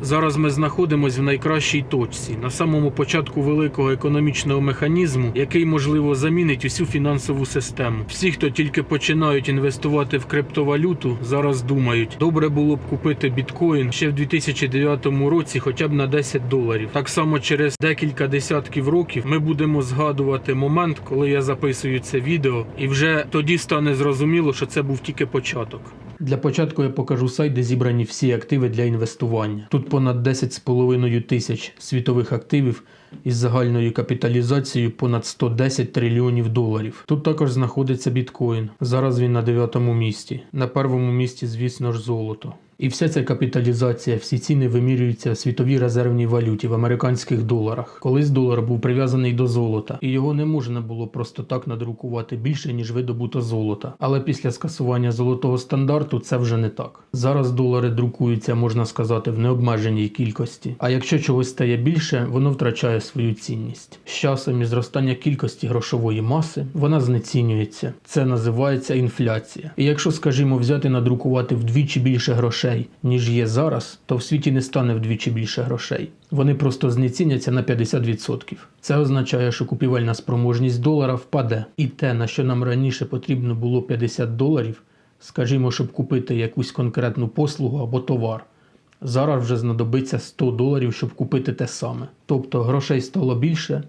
Зараз ми знаходимося в найкращій точці на самому початку великого економічного механізму, який можливо замінить усю фінансову систему. Всі, хто тільки починають інвестувати в криптовалюту, зараз думають, добре було б купити біткоін ще в 2009 році, хоча б на 10 доларів. Так само через декілька десятків років ми будемо згадувати момент, коли я записую це відео, і вже тоді стане зрозуміло, що це був тільки початок. Для початку я покажу сайт, де зібрані всі активи для інвестування. Тут понад 10,5 тисяч світових активів із загальною капіталізацією понад 110 трильйонів доларів. Тут також знаходиться біткоін. Зараз він на 9-му місці. На першому місці, звісно ж, золото. І вся ця капіталізація, всі ціни вимірюються в світовій резервній валюті в американських доларах. Колись долар був прив'язаний до золота, і його не можна було просто так надрукувати більше, ніж видобуто золота. Але після скасування золотого стандарту це вже не так. Зараз долари друкуються, можна сказати, в необмеженій кількості. А якщо чогось стає більше, воно втрачає свою цінність. З часом і зростання кількості грошової маси вона знецінюється. Це називається інфляція. І якщо, скажімо, взяти надрукувати вдвічі більше грошей, ніж є зараз, то в світі не стане вдвічі більше грошей. Вони просто знеціняться на 50%. Це означає, що купівельна спроможність долара впаде. І те, на що нам раніше потрібно було 50 доларів, скажімо, щоб купити якусь конкретну послугу або товар. Зараз вже знадобиться 100 доларів, щоб купити те саме. Тобто грошей стало більше,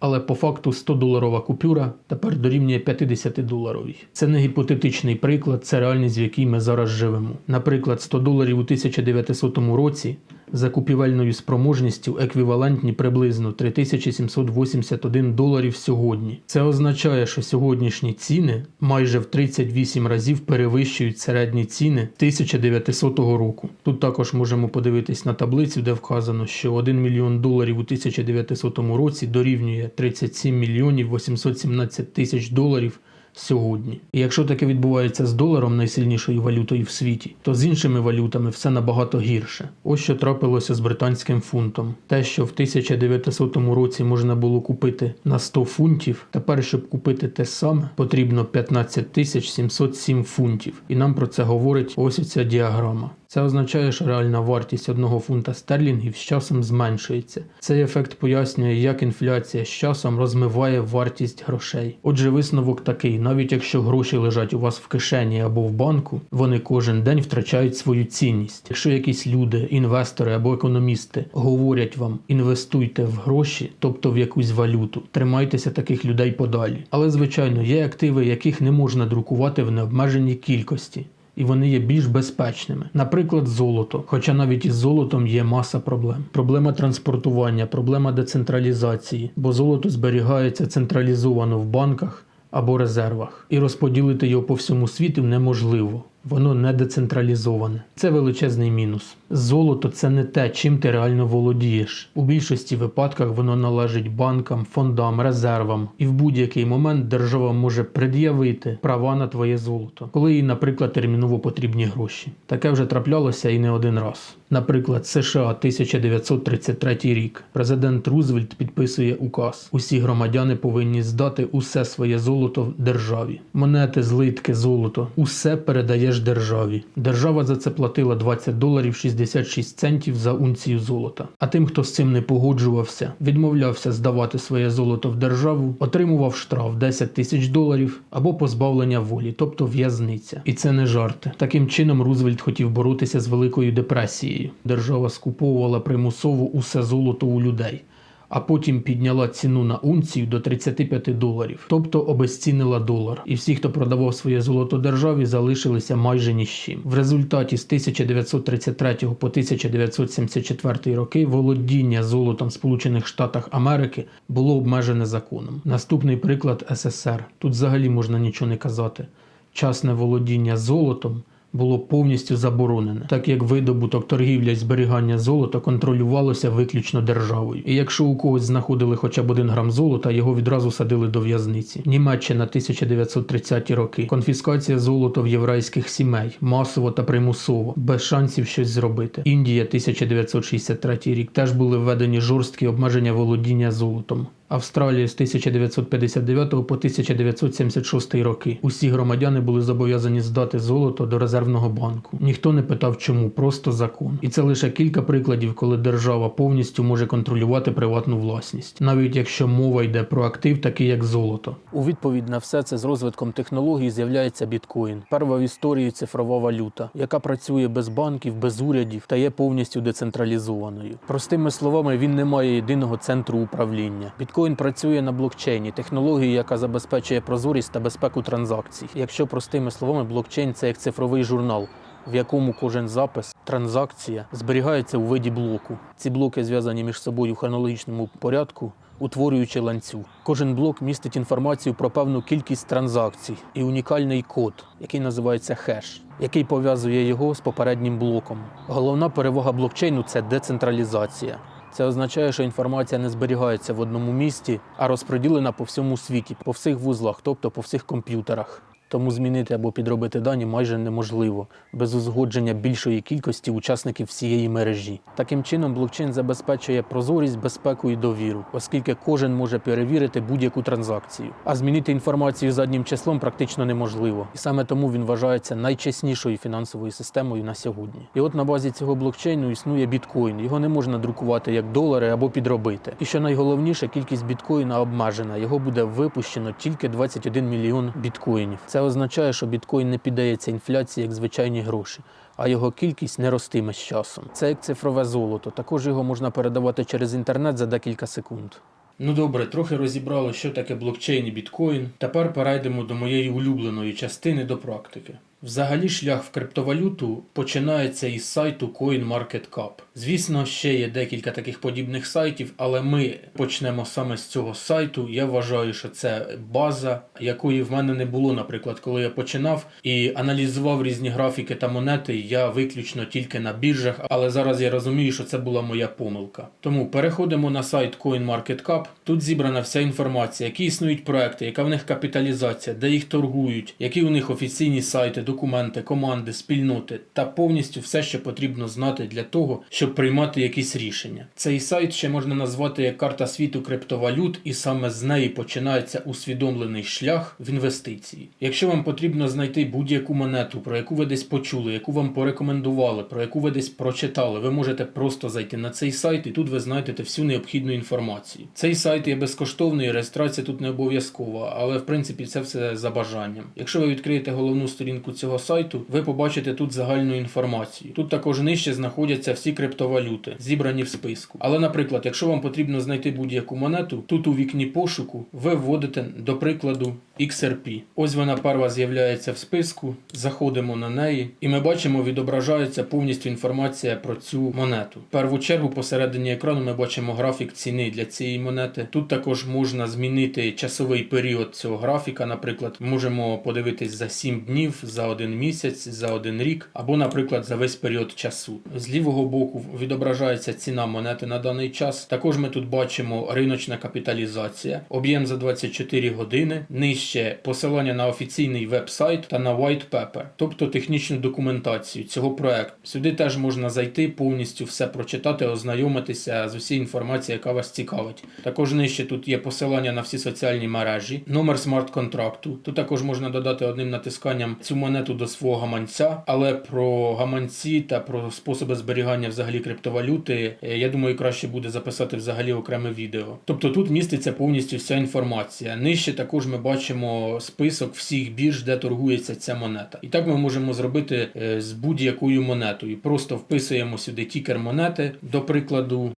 але по факту 100 доларова купюра тепер дорівнює 50 доларовій. Це не гіпотетичний приклад, це реальність, в якій ми зараз живемо. Наприклад, 100 доларів у 1900 році за купівельною спроможністю еквівалентні приблизно 3781 доларів сьогодні. Це означає, що сьогоднішні ціни майже в 38 разів перевищують середні ціни 1900 року. Тут також можемо подивитись на таблицю, де вказано, що 1 мільйон доларів у 1900 році дорівнює 37 мільйонів 817 тисяч доларів сьогодні. І якщо таке відбувається з доларом, найсильнішою валютою в світі, то з іншими валютами все набагато гірше. Ось що трапилося з британським фунтом. Те, що в 1900 році можна було купити на 100 фунтів, тепер, щоб купити те саме, потрібно 15 тисяч 707 фунтів. І нам про це говорить ось ця діаграма. Це означає, що реальна вартість одного фунта стерлінгів з часом зменшується. Цей ефект пояснює, як інфляція з часом розмиває вартість грошей. Отже, висновок такий: навіть якщо гроші лежать у вас в кишені або в банку, вони кожен день втрачають свою цінність. Якщо якісь люди, інвестори або економісти говорять вам інвестуйте в гроші, тобто в якусь валюту, тримайтеся таких людей подалі. Але звичайно є активи, яких не можна друкувати в необмеженій кількості і вони є більш безпечними. Наприклад, золото. Хоча навіть із золотом є маса проблем. Проблема транспортування, проблема децентралізації, бо золото зберігається централізовано в банках або резервах, і розподілити його по всьому світу неможливо. Воно не децентралізоване. Це величезний мінус. Золото це не те, чим ти реально володієш. У більшості випадках воно належить банкам, фондам, резервам, і в будь-який момент держава може пред'явити права на твоє золото, коли їй, наприклад, терміново потрібні гроші. Таке вже траплялося і не один раз. Наприклад, США 1933 рік. Президент Рузвельт підписує указ. Усі громадяни повинні здати усе своє золото державі. Монети, злитки, золото. Усе передаєш державі. Держава за це платила 20 доларів 66 центів за унцію золота. А тим, хто з цим не погоджувався, відмовлявся здавати своє золото в державу, отримував штраф 10 тисяч доларів або позбавлення волі, тобто в'язниця. І це не жарти. Таким чином Рузвельт хотів боротися з великою депресією. Держава скуповувала примусово усе золото у людей. А потім підняла ціну на унцію до 35 доларів, тобто обезцінила долар. І всі, хто продавав своє золото державі, залишилися майже ні з чим. В результаті з 1933 по 1974 роки володіння золотом Сполучених Штатах Америки було обмежене законом. Наступний приклад СССР. Тут взагалі можна нічого не казати. Частне володіння золотом було повністю заборонене, так як видобуток, торгівля і зберігання золота контролювалося виключно державою. І якщо у когось знаходили хоча б один грам золота, його відразу садили до в'язниці. Німеччина 1930-ті роки. Конфіскація золота в єврейських сімей масово та примусово, без шансів щось зробити. Індія 1963 рік теж були введені жорсткі обмеження володіння золотом. Австралія з 1959 по 1976 роки. Усі громадяни були зобов'язані здати золото до резервного банку. Ніхто не питав, чому, просто закон. І це лише кілька прикладів, коли держава повністю може контролювати приватну власність, навіть якщо мова йде про актив, такий як золото. У відповідь на все це з розвитком технологій з'являється біткоін. Перша в історії цифрова валюта, яка працює без банків, без урядів та є повністю децентралізованою. Простими словами, він не має єдиного центру управління. Біткоін працює на блокчейні, технології, яка забезпечує прозорість та безпеку транзакцій. Якщо простими словами, блокчейн це як цифровий журнал. В якому кожен запис, транзакція зберігається у виді блоку. Ці блоки зв'язані між собою в хронологічному порядку, утворюючи ланцюг. Кожен блок містить інформацію про певну кількість транзакцій і унікальний код, який називається хеш, який пов'язує його з попереднім блоком. Головна перевага блокчейну це децентралізація. Це означає, що інформація не зберігається в одному місці, а розподілена по всьому світі, по всіх вузлах, тобто по всіх комп'ютерах. Тому змінити або підробити дані майже неможливо без узгодження більшої кількості учасників всієї мережі. Таким чином, блокчейн забезпечує прозорість, безпеку і довіру, оскільки кожен може перевірити будь-яку транзакцію. А змінити інформацію заднім числом практично неможливо. І саме тому він вважається найчеснішою фінансовою системою на сьогодні. І от на базі цього блокчейну існує біткоін. Його не можна друкувати як долари або підробити. І що найголовніше, кількість біткоїна обмежена. Його буде випущено тільки 21 мільйон біткоїнів. Це означає, що біткоін не піддається інфляції як звичайні гроші, а його кількість не ростиме з часом. Це як цифрове золото. Також його можна передавати через інтернет за декілька секунд. Ну добре, трохи розібрали, що таке блокчейн і біткоін. Тепер перейдемо до моєї улюбленої частини до практики. Взагалі, шлях в криптовалюту починається із сайту CoinMarketCap. Звісно, ще є декілька таких подібних сайтів, але ми почнемо саме з цього сайту. Я вважаю, що це база, якої в мене не було, наприклад, коли я починав і аналізував різні графіки та монети. Я виключно тільки на біржах, але зараз я розумію, що це була моя помилка. Тому переходимо на сайт CoinMarketCap. Тут зібрана вся інформація, які існують проекти, яка в них капіталізація, де їх торгують, які у них офіційні сайти, документи, команди, спільноти та повністю все, що потрібно знати для того, щоб приймати якісь рішення. Цей сайт ще можна назвати як карта світу криптовалют, і саме з неї починається усвідомлений шлях в інвестиції. Якщо вам потрібно знайти будь-яку монету, про яку ви десь почули, яку вам порекомендували, про яку ви десь прочитали, ви можете просто зайти на цей сайт, і тут ви знайдете всю необхідну інформацію. Цей сайт є безкоштовний, реєстрація тут не обов'язкова, але в принципі це все за бажанням. Якщо ви відкриєте головну сторінку цього сайту, ви побачите тут загальну інформацію. Тут також нижче знаходяться всі криптовалюти, зібрані в списку. Але, наприклад, якщо вам потрібно знайти будь-яку монету, тут у вікні пошуку ви вводите, до прикладу, XRP. Ось вона перша з'являється в списку. Заходимо на неї, і ми бачимо, відображається повністю інформація про цю монету. В першу чергу посередині екрану ми бачимо графік ціни для цієї монети. Тут також можна змінити часовий період цього графіка. Наприклад, можемо подивитись за 7 днів, за один місяць, за один рік, або, наприклад, за весь період часу. З лівого боку відображається ціна монети на даний час. Також ми тут бачимо риночна капіталізація, об'єм за 24 години. Нижче посилання на офіційний веб-сайт та на white paper, тобто технічну документацію цього проекту. Сюди теж можна зайти, повністю все прочитати, ознайомитися з усією інформацією, яка вас цікавить. Також нижче тут є посилання на всі соціальні мережі, номер смарт-контракту. Тут також можна додати одним натисканням цю монету до свого гаманця, але про гаманці та про способи зберігання взагалі криптовалюти, е, я думаю, краще буде записати взагалі окреме відео. Тобто тут міститься повністю вся інформація. Нижче також ми бачимо список всіх бірж, де торгується ця монета. І так ми можемо зробити е, з будь-якою монетою. Просто вписуємо сюди тікер монети, до прикладу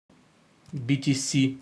BTC.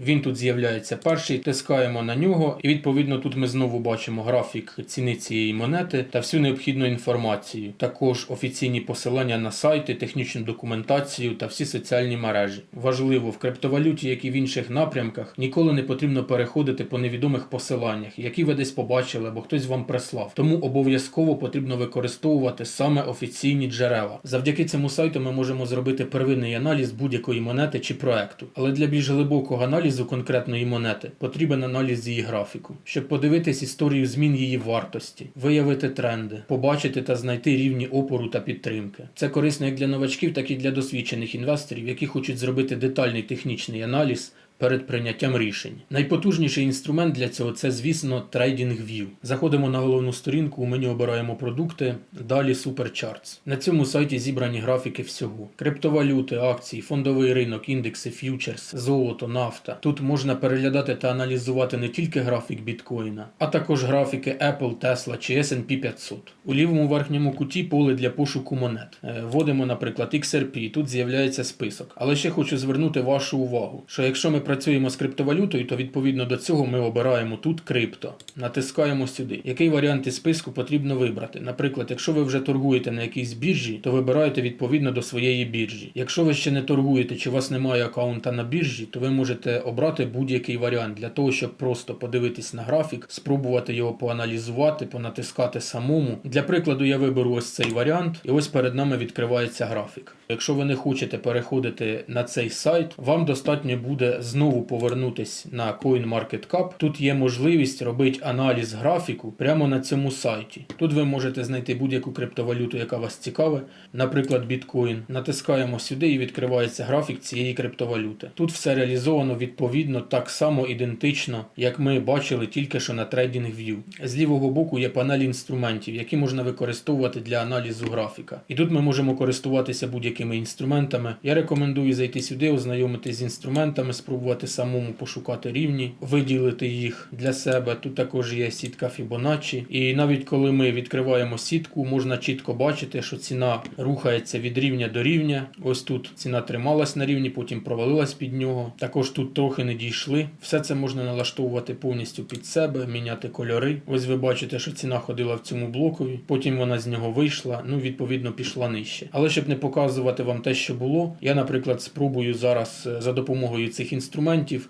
Він тут з'являється перший, тискаємо на нього, і відповідно тут ми знову бачимо графік ціни цієї монети та всю необхідну інформацію. Також офіційні посилання на сайти, технічну документацію та всі соціальні мережі. Важливо в криптовалюті, як і в інших напрямках, ніколи не потрібно переходити по невідомих посиланнях, які ви десь побачили або хтось вам прислав. Тому обов'язково потрібно використовувати саме офіційні джерела. Завдяки цьому сайту ми можемо зробити первинний аналіз будь-якої монети чи проекту. Але для більш глибокого аналізу конкретної монети потрібен аналіз її графіку, щоб подивитись історію змін її вартості, виявити тренди, побачити та знайти рівні опору та підтримки. Це корисно як для новачків, так і для досвідчених інвесторів, які хочуть зробити детальний технічний аналіз перед прийняттям рішень. Найпотужніший інструмент для цього це, звісно, TradingView. Заходимо на головну сторінку, у меню обираємо продукти, далі Supercharts. На цьому сайті зібрані графіки всього: криптовалюти, акції, фондовий ринок, індекси, ф'ючерс, золото, нафта. Тут можна переглядати та аналізувати не тільки графік біткоїна, а також графіки Apple, Tesla чи S&P 500. У лівому верхньому куті поле для пошуку монет. Е, Вводимо, наприклад, XRP, тут з'являється список. Але ще хочу звернути вашу увагу, що якщо ми працюємо з криптовалютою, то відповідно до цього ми обираємо тут крипто. Натискаємо сюди. Який варіант із списку потрібно вибрати? Наприклад, якщо ви вже торгуєте на якійсь біржі, то вибираєте відповідно до своєї біржі. Якщо ви ще не торгуєте чи у вас немає аккаунта на біржі, то ви можете обрати будь-який варіант для того, щоб просто подивитись на графік, спробувати його поаналізувати, понатискати самому. Для прикладу я виберу ось цей варіант, і ось перед нами відкривається графік. Якщо ви не хочете переходити на цей сайт, вам достатньо буде знову повернутись на CoinMarketCap. Тут є можливість робити аналіз графіку прямо на цьому сайті. Тут ви можете знайти будь-яку криптовалюту, яка вас цікавить, наприклад, біткоін. Натискаємо сюди і відкривається графік цієї криптовалюти. Тут все реалізовано відповідно так само ідентично, як ми бачили тільки що на TradingView. З лівого боку є панель інструментів, які можна використовувати для аналізу графіка. І тут ми можемо користуватися будь-якими інструментами. Я рекомендую зайти сюди, ознайомитись з інструментами, спробувати самому пошукати рівні, виділити їх для себе. Тут також є сітка Fibonacci. І навіть коли ми відкриваємо сітку, можна чітко бачити, що ціна рухається від рівня до рівня. Ось тут ціна трималась на рівні, потім провалилась під нього. Також тут трохи не дійшли. Все це можна налаштовувати повністю під себе, міняти кольори. Ось ви бачите, що ціна ходила в цьому блокові, потім вона з нього вийшла, ну відповідно пішла нижче. Але щоб не показувати вам те, що було, я, наприклад, спробую зараз е, за допомогою цих інструментів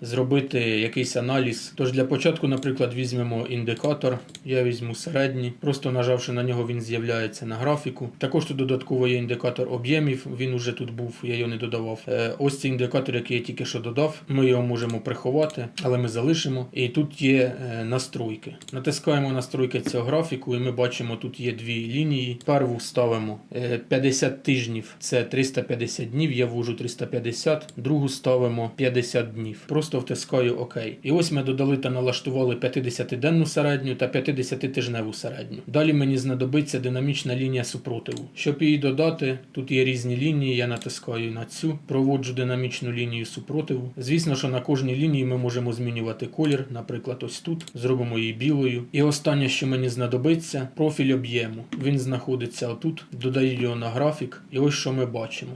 зробити якийсь аналіз. Тож для початку, наприклад, візьмемо індикатор. Я візьму середній, просто нажавши на нього, він з'являється на графіку. Також тут додатково є індикатор об'ємів. Він уже тут був, я його не додавав. Е, Ось цей індикатор, який я тільки що додав. Ми його можемо приховати, але ми залишимо. І тут є е, настройки. Натискаємо настройки цього графіку, і ми бачимо, тут є дві лінії. Перву ставимо е, 50 тижнів, це 350 днів. Я ввожу 350, другу ставимо 50 днів. Просто втискаю ОК. І ось ми додали та налаштували 50-денну середню та 50-тижневу середню. Далі мені знадобиться динамічна лінія супротиву. Щоб її додати, тут є різні лінії. Я натискаю на цю, проводжу динамічну лінію супротиву. Звісно, що на кожній лінії ми можемо змінювати колір, наприклад, ось тут. Зробимо її білою. І останнє, що мені знадобиться, профіль об'єму. Він знаходиться отут. Додаю його на графік, і ось що ми бачимо.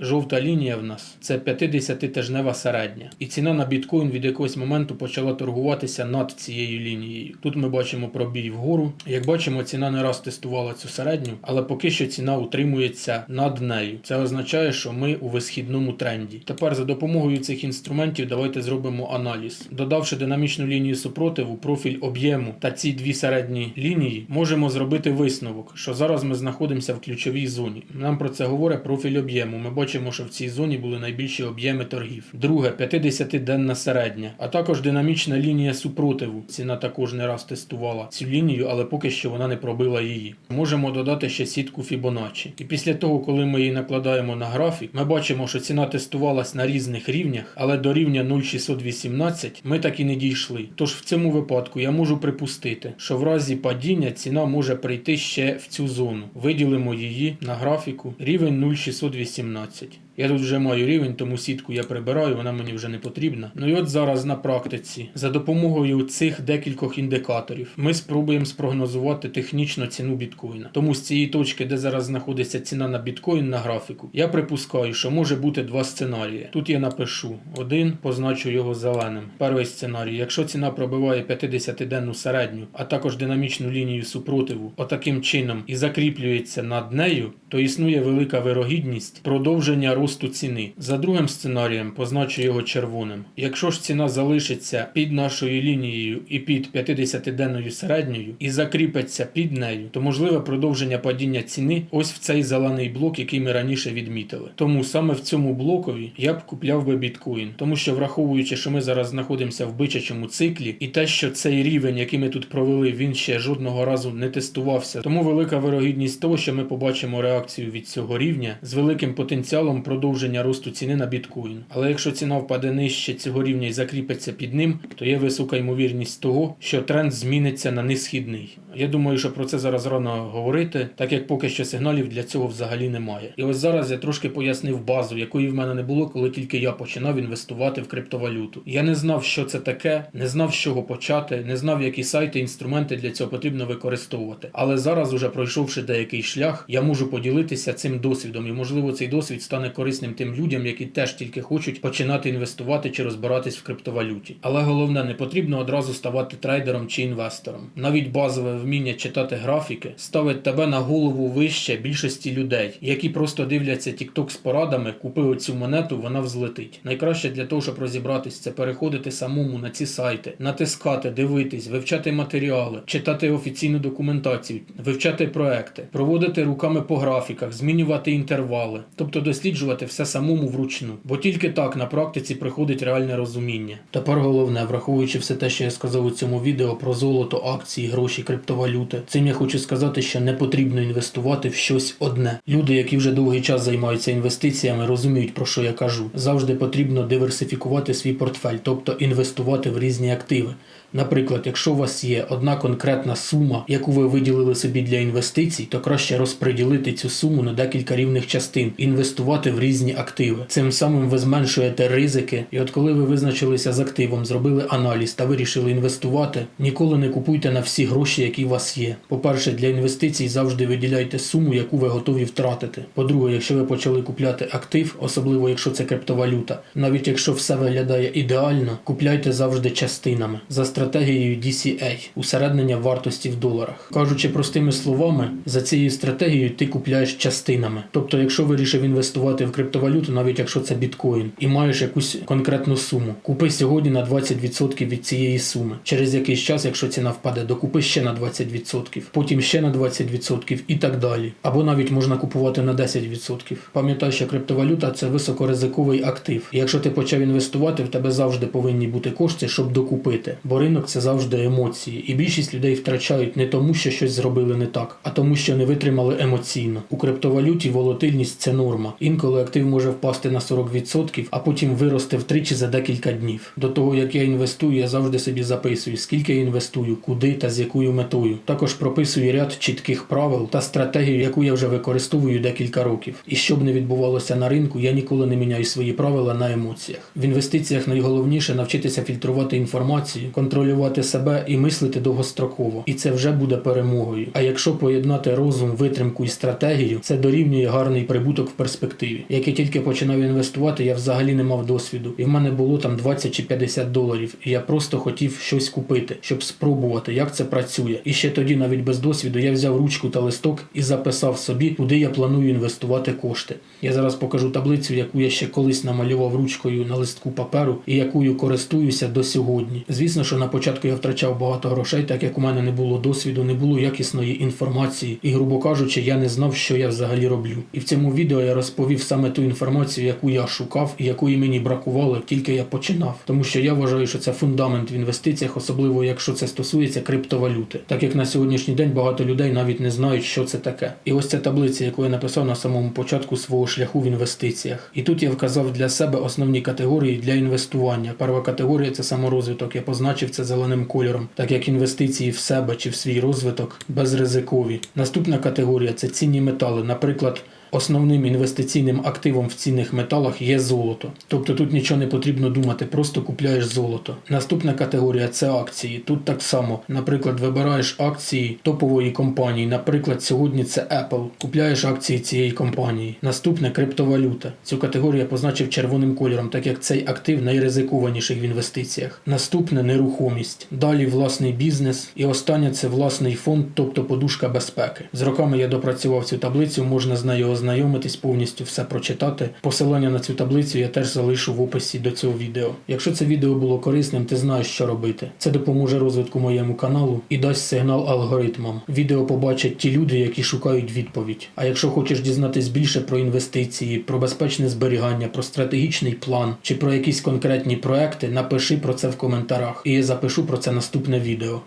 Жовта лінія в нас це 50-тижнева середня. І ціна на біткоін від якогось моменту почала торгуватися над цією лінією. Тут ми бачимо пробій вгору. Як бачимо, ціна не раз тестувала цю середню, але поки що ціна утримується над нею. Це означає, що ми у висхідному тренді. Тепер за допомогою цих інструментів давайте зробимо аналіз. Додавши динамічну лінію супротиву, профіль об'єму та ці дві середні лінії, можемо зробити висновок, що зараз ми знаходимося в ключовій зоні. Нам про це говорить профіль об'єму. Ми бачимо, що в цій зоні були найбільші об'єми торгів. Друге 50-денна середня, а також динамічна лінія супротиву. Ціна також не раз тестувала цю лінію, але поки що вона не пробила її. Можемо додати ще сітку Fibonacci. І після того, коли ми її накладаємо на графік, ми бачимо, що ціна тестувалась на різних рівнях, але до рівня 0,618 ми так і не дійшли. Тож в цьому випадку я можу припустити, що в разі падіння ціна може прийти ще в цю зону. Виділимо її на графіку рівень 0,618. 12. Я тут вже маю рівень, тому сітку я прибираю, вона мені вже не потрібна. Ну і от зараз на практиці, за допомогою цих декількох індикаторів, ми спробуємо спрогнозувати технічно ціну біткоїна. Тому з цієї точки, де зараз знаходиться ціна на біткоін на графіку, я припускаю, що може бути два сценарії. Тут я напишу один, позначу його зеленим. Перший сценарій, якщо ціна пробиває 50-денну середню, а також динамічну лінію супротиву, отаким чином і закріплюється над нею, то існує велика вирогідність продовження росту ціни. За другим сценарієм позначу його червоним. Якщо ж ціна залишиться під нашою лінією і під 50-денною середньою і закріпиться під нею, то можливе продовження падіння ціни ось в цей зелений блок, який ми раніше відмітили. Тому саме в цьому блокові я б купляв би біткоін, тому що враховуючи, що ми зараз знаходимося в бичачому циклі, і те, що цей рівень, який ми тут провели, він ще жодного разу не тестувався. Тому велика вирогідність того, що ми побачимо реакцію від цього рівня з великим потенціалом продовження продовження росту ціни на біткоін. Але якщо ціна впаде нижче цього рівня і закріпиться під ним, то є висока ймовірність того, що тренд зміниться на низхідний. Я думаю, що про це зараз рано говорити, так як поки що сигналів для цього взагалі немає. І ось зараз я трошки пояснив базу, якої в мене не було, коли тільки я починав інвестувати в криптовалюту. Я не знав, що це таке, не знав, з чого почати, не знав, які сайти, інструменти для цього потрібно використовувати. Але зараз, уже пройшовши деякий шлях, я можу поділитися цим досвідом, і можливо цей досвід стане корисним тим людям, які теж тільки хочуть починати інвестувати чи розбиратись в криптовалюті. Але головне, не потрібно одразу ставати трейдером чи інвестором. Навіть базове вміння читати графіки ставить тебе на голову вище більшості людей, які просто дивляться TikTok з порадами, купи оцю монету, вона взлетить. Найкраще для того, щоб розібратись, це переходити самому на ці сайти, натискати, дивитись, вивчати матеріали, читати офіційну документацію, вивчати проекти, проводити руками по графіках, змінювати інтервали, тобто досліджувати все самому вручну. Бо тільки так на практиці приходить реальне розуміння. Тепер головне, враховуючи все те, що я сказав у цьому відео про золото, акції, гроші, криптовалюти, цим я хочу сказати, що не потрібно інвестувати в щось одне. Люди, які вже довгий час займаються інвестиціями, розуміють про що я кажу. Завжди потрібно диверсифікувати свій портфель, тобто інвестувати в різні активи. Наприклад, якщо у вас є одна конкретна сума, яку ви виділили собі для інвестицій, то краще розподілити цю суму на декілька рівних частин, інвестувати в різні активи. Цим самим ви зменшуєте ризики. І от коли ви визначилися з активом, зробили аналіз та вирішили інвестувати, ніколи не купуйте на всі гроші, які у вас є. По-перше, для інвестицій завжди виділяйте суму, яку ви готові втратити. По-друге, якщо ви почали купляти актив, особливо якщо це криптовалюта, навіть якщо все виглядає ідеально, купляйте завжди частинами стратегією DCA усереднення вартості в доларах. Кажучи простими словами, за цією стратегією ти купляєш частинами. Тобто, якщо вирішив інвестувати в криптовалюту, навіть якщо це біткоін, і маєш якусь конкретну суму, купи сьогодні на 20% від цієї суми. Через якийсь час, якщо ціна впаде, докупи ще на 20%, потім ще на 20% і так далі. Або навіть можна купувати на 10%. Пам'ятай, що криптовалюта це високоризиковий актив. І якщо ти почав інвестувати, в тебе завжди повинні бути кошти, щоб докупити. Бо ринок це завжди емоції. І більшість людей втрачають не тому, що щось зробили не так, а тому, що не витримали емоційно. У криптовалюті волатильність це норма. Інколи актив може впасти на 40%, а потім вирости втричі за декілька днів. До того як я інвестую, я завжди собі записую, скільки я інвестую, куди та з якою метою. Також прописую ряд чітких правил та стратегію, яку я вже використовую декілька років. І щоб не відбувалося на ринку, я ніколи не міняю свої правила на емоціях. В інвестиціях найголовніше навчитися фільтрувати інформацію, контролювати себе і мислити довгостроково. І це вже буде перемогою. А якщо поєднати розум, витримку і стратегію, це дорівнює гарний прибуток в перспективі. Як я тільки починав інвестувати, я взагалі не мав досвіду. І в мене було там 20 чи 50 доларів. І я просто хотів щось купити, щоб спробувати, як це працює. І ще тоді, навіть без досвіду, я взяв ручку та листок і записав собі, куди я планую інвестувати кошти. Я зараз покажу таблицю, яку я ще колись намалював ручкою на листку паперу і якою користуюся до сьогодні. Звісно, що на початку я втрачав багато грошей, так як у мене не було досвіду, не було якісної інформації, і, грубо кажучи, я не знав, що я взагалі роблю. І в цьому відео я розповів саме ту інформацію, яку я шукав і якої мені бракувало, тільки я починав. Тому що я вважаю, що це фундамент в інвестиціях, особливо якщо це стосується криптовалюти. Так як на сьогоднішній день багато людей навіть не знають, що це таке. І ось ця таблиця, яку я написав на самому початку свого шляху в інвестиціях. І тут я вказав для себе основні категорії для інвестування. Перша категорія це саморозвиток. Я позначив це зеленим кольором, так як інвестиції в себе чи в свій розвиток безризикові. Наступна категорія це цінні метали, наприклад. Основним інвестиційним активом в цінних металах є золото. Тобто тут нічого не потрібно думати, просто купляєш золото. Наступна категорія це акції. Тут так само, наприклад, вибираєш акції топової компанії. Наприклад, сьогодні це Apple. Купляєш акції цієї компанії. Наступне криптовалюта. Цю категорію я позначив червоним кольором, так як цей актив найризикованіший в інвестиціях. Наступне нерухомість. Далі власний бізнес. І останнє це власний фонд, тобто подушка безпеки. З роками я допрацював цю таблицю, можна з нею ознайомитись, повністю все прочитати. Посилання на цю таблицю я теж залишу в описі до цього відео. Якщо це відео було корисним, ти знаєш, що робити. Це допоможе розвитку моєму каналу і дасть сигнал алгоритмам. Відео побачать ті люди, які шукають відповідь. А якщо хочеш дізнатись більше про інвестиції, про безпечне зберігання, про стратегічний план чи про якісь конкретні проекти, напиши про це в коментарях, і я запишу про це наступне відео.